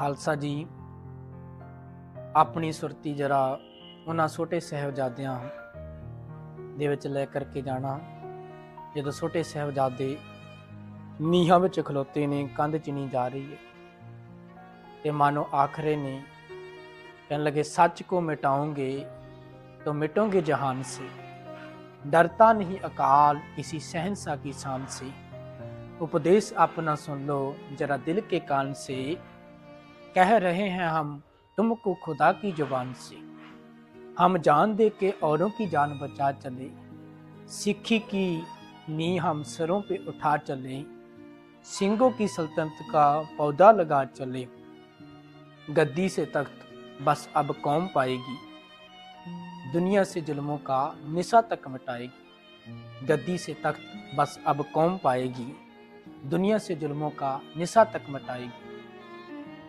ਖਾਲਸਾ ਜੀ ਆਪਣੀ ਸੁਰਤੀ ਜਰਾ ਉਹਨਾਂ ਛੋਟੇ ਸਹਿਬਜ਼ਾਦਿਆਂ ਦੇ ਵਿੱਚ ਲੈ ਕਰਕੇ ਜਾਣਾ ਜਦੋਂ ਛੋਟੇ ਸਹਿਬਜ਼ਾਦੇ ਨੀਹਾਂ ਵਿੱਚ ਖਲੋਤੇ ਨੇ ਕੰਧ ਚਿਣੀ ਜਾ ਰਹੀ ਹੈ ਤੇ ਮਾਨੋ ਆਖਰੇ ਨੇ कहने लगे सच को मिटाओगे तो मिटोगे जहान से डरता नहीं अकाल किसी सहनसा की शान से उपदेश अपना सुन लो जरा दिल के कान से कह रहे हैं हम, तुमको खुदा की ज़ुबान से। हम जान दे के औरों की जान बचा चले। सिक्खी की नी हम सरों पे उठा चले। सिंगों की सल्तनत का पौधा लगा चले। गद्दी से तख्त बस अब कौम पाएगी। दुनिया से जुल्मों का निशा तक मिटाएगी। गद्दी से तख्त बस अब कौम पाएगी। दुनिया से जुल्मों का निशा तक मिटाएगी।